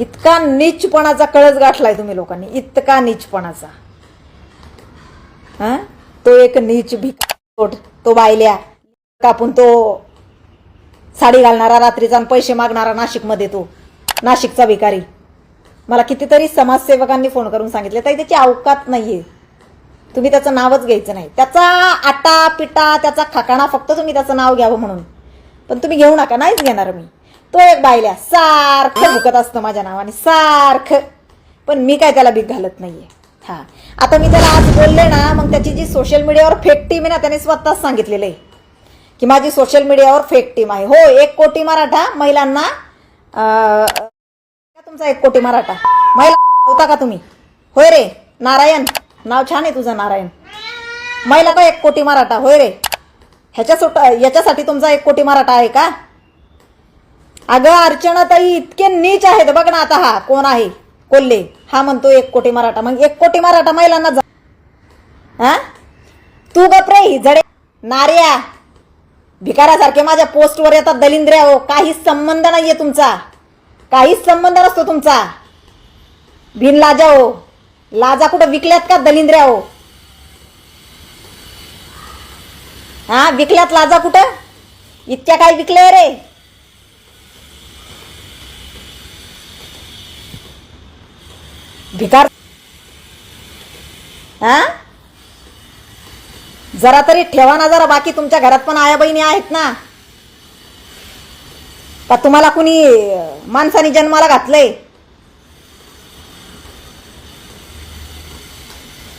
इतका नीचपणाचा कळस गाठलाय तुम्ही लोकांनी. इतका नीचपणाचा. हा? तो एक नीच भिकोट तो बायल्या कापून तो साडी घालणारा रात्रीचा आणि पैसे मागणारा नाशिकमध्ये तो नाशिकचा भिकारी. मला कितीतरी समाजसेवकांनी फोन करून सांगितले ताई त्याची अवकात नाहीये. तुम्ही त्याचं नावच घ्यायचं नाही. त्याचा आटा पिटा त्याचा खाकाणा फक्त तुम्ही त्याचं नाव घ्यावं म्हणून. पण तुम्ही घेऊ नका नाहीच घेणार मी. तो एक बायल्या सारखं भुकत असतं माझ्या नावाने सारखं. पण मी काय त्याला भीक घालत नाहीये. हा. आता मी त्याला आज बोलले ना मग त्याची जी सोशल मीडियावर फेक टीम आहे ना त्याने स्वतःच सांगितलेलं आहे. की माझी सोशल मीडियावर फेक टीम आहे. हो एक कोटी मराठा महिलांना तुमचा एक कोटी मराठा. महिला होता का तुम्ही? होय रे नारायण. नाव छान आहे तुझं नारायण. महिला का एक कोटी मराठा? होय रे. ह्याच्या सुट याच्यासाठी तुमचा एक कोटी मराठा आहे का? अगं अर्चनाताई इतके नीच आहेत. बघ ना आता हा कोण आहे? कोल्हे. हा म्हणतो एक कोटी मराठा. मग एक कोटी मराठा महिलांना जा- हा? तू गप्रे ही जडे नार्या भिकाऱ्यासारखे माझ्या पोस्टवर येतात दलिंद्र्या हो काहीच संबंध नाहीये तुमचा. काहीच संबंध नसतो तुमचा. बिन लाजा हो लाजा कुठं विकल्यात का दलिंद्र्या हो हा विकल्यात लाजा कुठं? इतक्या काय विकले रे? भिकार. हा? जरा तरी ठेवा ना जरा बाकी तुमच्या घरात पण आया बहिणी आहेत ना. का तुम्हाला कुणी माणसाने जन्माला घातलंय?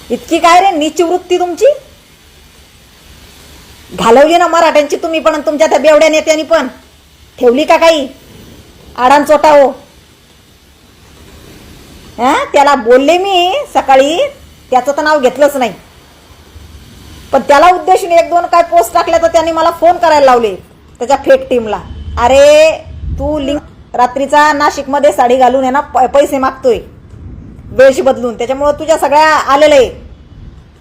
इतकी काय रे नीच वृत्ती तुमची? घालवली ना मराठ्यांची तुम्ही पण तुमच्या त्या बेवड्या नेत्यांनी पण. ठेवली का काही? आडांचोटा हो. हा? त्याला बोलले मी सकाळी त्याचं तर नाव घेतलंच नाही. पण त्याला उद्देशून एक दोन काय पोस्ट टाकल्या तर त्यांनी मला फोन करायला लावले त्याच्या फेक टीमला अरे तू लिंक रात्रीचा नाशिकमध्ये साडी घालून आहे ना प- पैसे मागतोय वेश बदलून. त्याच्यामुळं तुझ्या सगळ्या आलेलं आहे.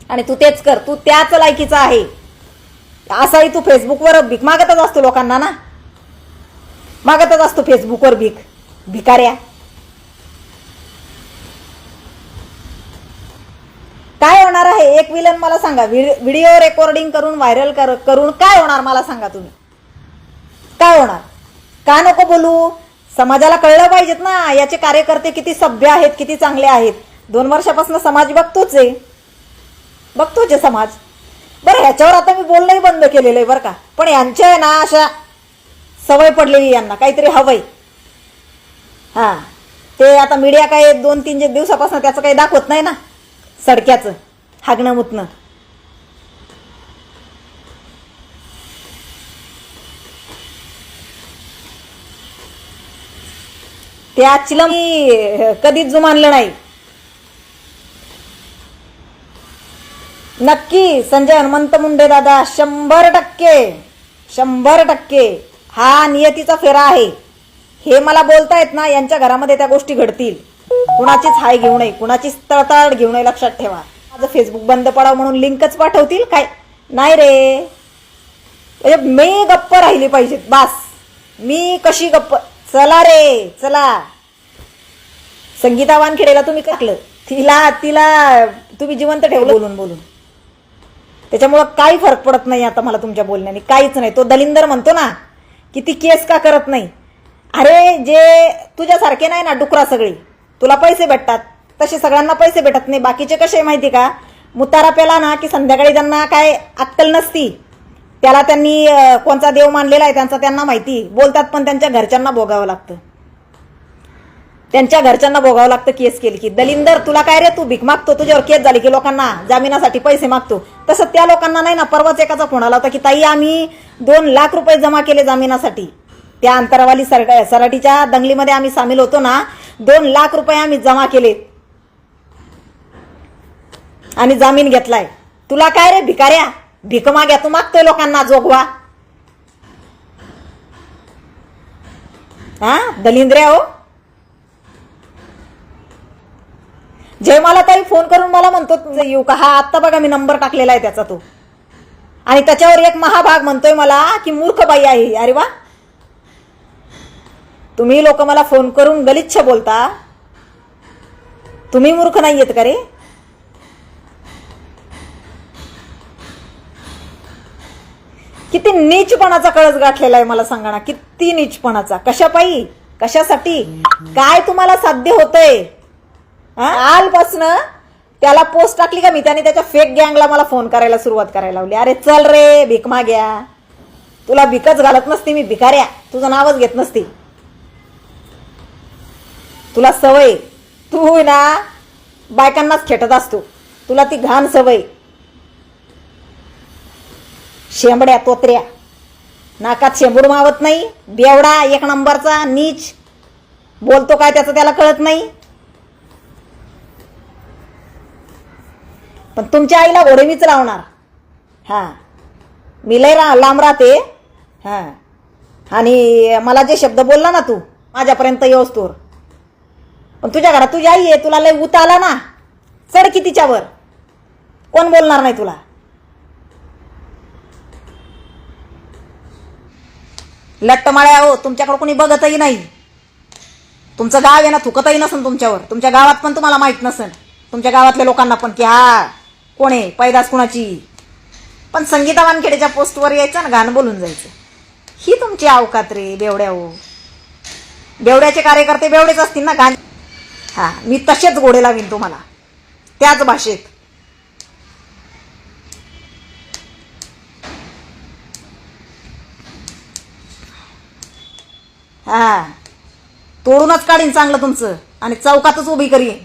आणि तू तेच कर तू त्याच लायकीचा आहे. असाही तू फेसबुकवर भीक मागतच असतो लोकांना ना. मागतच असतो फेसबुकवर भीक. भिकाऱ्या काय होणार आहे एक विलन मला सांगा. व्हिडिओ रेकॉर्डिंग करून व्हायरल कर करून काय होणार मला सांगा तुम्ही? काय होणार? का नको बोलू? समाजाला कळलं पाहिजेत ना. याचे कार्यकर्ते किती सभ्य आहेत किती चांगले आहेत. दोन वर्षापासून समाज बघतोच आहे. बघतोच आहे समाज. बरं ह्याच्यावर आता मी बोलणंही बंद केलेलं आहे बरं का. पण यांच्या आहे ना अशा सवय पडलेली यांना. काहीतरी हवंय. हां. ते आता मीडिया काय दोन तीन जे दिवसापासून त्याचं काही दाखवत नाही ना. सडक्याचं. हागणं मुतणं. ते आजचीला मी कधीच जुमानलं नाही. नक्की संजय हनुमंत मुंडे दादा शंभर टक्के शंभर टक्के हा नियतीचा फेरा आहे. हे मला बोलतायत ना यांच्या घरामध्ये त्या गोष्टी घडतील. कुणाचीच हाय घेऊ नये कुणाचीच तळतळ घेऊ नये लक्षात ठेवा. माझं फेसबुक बंद पडावं म्हणून लिंकच पाठवतील? काय? नाही रे. म्हणजे मी गप्प राहिली पाहिजेत बास. मी कशी गप्प? चला रे चला. संगीता वानखेडेला तुम्ही टाकलं. तिला तिला तुम्ही जिवंत ठेवलं. बोलून बोलून. त्याच्यामुळं काही फरक पडत नाही आता मला तुमच्या बोलण्याने. काहीच नाही. तो दलिंदर म्हणतो ना की ती केस का करत नाही? अरे जे तुझ्यासारखे नाही ना डुकरा सगळी तुला पैसे भेटतात. तसे सगळ्यांना पैसे भेटत नाही. बाकीचे कसे आहे माहिती का? मुतारा पेला ना की संध्याकाळी त्यांना काय अक्कल नसती. त्याला त्यांनी कोणता देव मानलेला आहे त्यांचा त्यांना माहिती. बोलतात पण त्यांच्या घरच्यांना भोगावं लागतं. त्यांच्या घरच्यांना भोगावं लागतं केस केली की. दलिंदर तुला काय रे तू भीक मागतो? तुझ्यावर केस झाली की लोकांना जामिनासाठी पैसे मागतो. तसं त्या लोकांना नाही ना परवाच एकाचा फोन आला होता की ताई आम्ही दोन लाख रुपये जमा केले जामिनासाठी. त्या अंतरावाली सर सराटीच्या दंगलीमध्ये आम्ही सामील होतो ना दोन लाख रुपये आम्ही जमा केले आणि जामीन घेतलाय. तुला काय रे भिकाऱ्या? भीक माग्या तू मागतोय लोकांना जोगवा. हा? दलिंद्र्या हो? जे मला ताई फोन करून मला म्हणतो येऊ का? हा आत्ता बघा मी नंबर टाकलेला आहे त्याचा तो. आणि त्याच्यावर एक महाभाग म्हणतोय मला की मूर्ख बाई आहे अरे वा. तुम्ही लोक मला फोन करून गलिच्छ बोलता. तुम्ही मूर्ख नाही येत का रे? किती नीचपणाचा कळस गाठलेला आहे मला सांगा ना. किती नीचपणाचा. कशापायी कशासाठी? काय तुम्हाला साध्य होतंय? कालपासनं त्याला पोस्ट टाकली का मी? त्याने त्याच्या फेक गँगला मला फोन करायला सुरुवात करायला लावली. अरे चल रे भीक माग्या तुला भिकच घालत नसती मी भिकाऱ्या. तुझं नावच घेत नसती. तुला सवय. तू ना बायकांनाच खेटत असतो. तुला ती घाण सवय. शेंबड्या तोत्र्या. नाकात शेंबूड मावत नाही. बेवडा एक नंबरचा नीच. बोलतो काय त्याचं त्याला कळत नाही. पण तुमच्या आईला घोडे लावणार. हां. मी लय रा लांब राहते. हां. आणि मला जे शब्द बोलला ना तू माझ्यापर्यंत येऊस तोर पण तुझ्या घरात तुझी आई आहे तुला लय उत आला ना. चढ की तिच्यावर. कोण बोलणार नाही तुला? लट्टमाळ्या हो तुमच्याकडे कोणी बघतही नाही. तुमचं गाव आहे ना थुकतही नसन तुमच्यावर. तुमच्या गावात पण तुम्हाला माहीत नसेल तुमच्या गावातल्या लोकांना पण की हा कोण आहे? पैदास कुणाची? पण संगीता वानखेडेच्या पोस्टवर यायचं ना गाणं बोलून जायचं. ही तुमची अवकात रे बेवड्या हो. बेवड्याचे कार्यकर्ते बेवडेच असतील ना गाण? हा मी तसेच गोडे लावीन तुम्हाला. त्याच भाषेत. हा. तोडूनच काढीन चांगलं तुमचं. आणि चौकातच उभी करीन.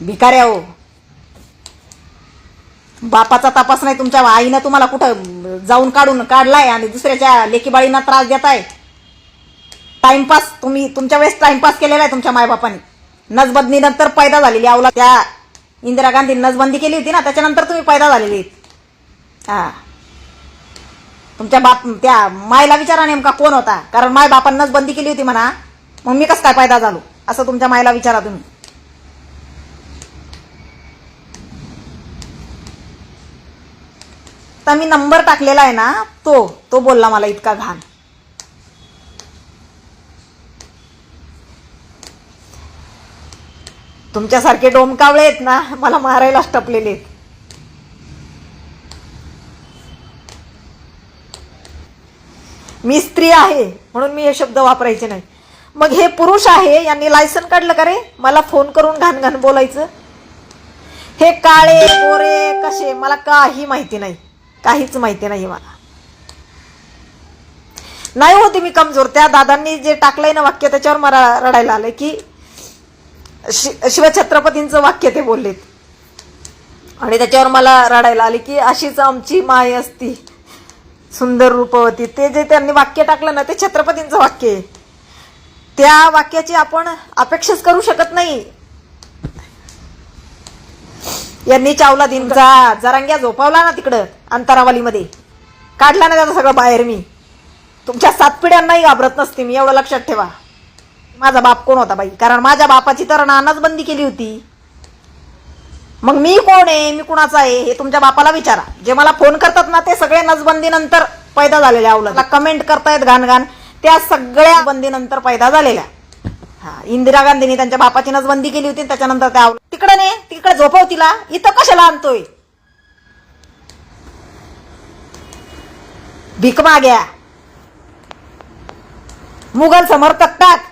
भिकाऱ्या हो बापाचा तपास नाही तुमच्या आईनं तुम्हाला कुठं जाऊन काढून काढलाय आणि दुसऱ्याच्या लेकीबाळींना त्रास देताय? टाइमपास तुम्ही तुमच्या वेळेस टाइमपास केलेला आहे तुमच्या मायबापाने. नजबंदीनंतर पैदा झालेली आवला त्या इंदिरा गांधी नसबंदी केली होती ना त्याच्यानंतर तुम्ही पैदा झालेली हा. तुमच्या बाप त्या मायला विचारा नेमका कोण होता. कारण माय बापांनाच बंदी केली होती म्हणा. मग मी कसं काय फायदा झालो? असं तुमच्या मायला विचारा तुम्ही. तर मी नंबर टाकलेला आहे ना तो तो बोलला मला इतका घाण. तुमच्यासारखे डोमकावळे आहेत ना मला मारायलाच टपलेले आहेत. मी स्त्री आहे म्हणून मी हे शब्द वापरायचे नाही. मग हे पुरुष आहे यांनी लायसन काढलं का रे? मला फोन करून घाण घाण बोलायचं. हे काळे गोरे कसे? मला काही माहिती नाही. काहीच माहिती नाही मला. नाही होती मी कमजोर. त्या दादांनी जे टाकलंय ना वाक्य त्याच्यावर मला रडायला आलंय की शि शिवछत्रपतींचं वाक्य ते बोललेत. आणि त्याच्यावर मला रडायला आले की अशीच आमची माय असती. सुंदर रूपवती. ते जे त्यांनी वाक्य टाकलं ना ते छत्रपतींचं वाक्य आहे. त्या वाक्याची आपण अपेक्षाच करू शकत नाही. यांनी चावला दिनचा जरांग्या झोपावला ना तिकडं अंतरावलीमध्ये. काढला ना त्याचं सगळं बाहेर मी. तुमच्या सात पिढ्यांनाही घाबरत नसते मी एवढं लक्षात ठेवा. माझा बाप कोण होता बाई? कारण माझ्या बापाची तर नानाच बंदी केली होती. मग मी कोण आहे? मी कुणाचा आहे? हे तुमच्या बापाला विचारा. जे मला फोन करतात ना ते सगळे नसबंदीनंतर पैदा झालेले आवलं. कमेंट करतायत घाण घाण त्या सगळ्या बंदीनंतर पैदा झालेल्या. हा इंदिरा गांधींनी त्यांच्या बापाची नसबंदी केली होती त्याच्यानंतर त्या आवलं. तिकडे ने तिकडे झोपव तिला. इथं कशाला आणतोय? भीक माग्या. मुघल समर्थक टाक.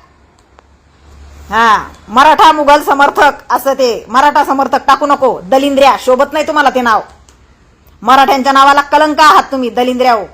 हा मराठा मुघल समर्थक असं ते मराठा समर्थक टाकू नको दलिंद्र्या शोभत नाही तुम्हाला ते नाव. मराठ्यांच्या नावाला कलंक आहात तुम्ही दलिंद्र्या हो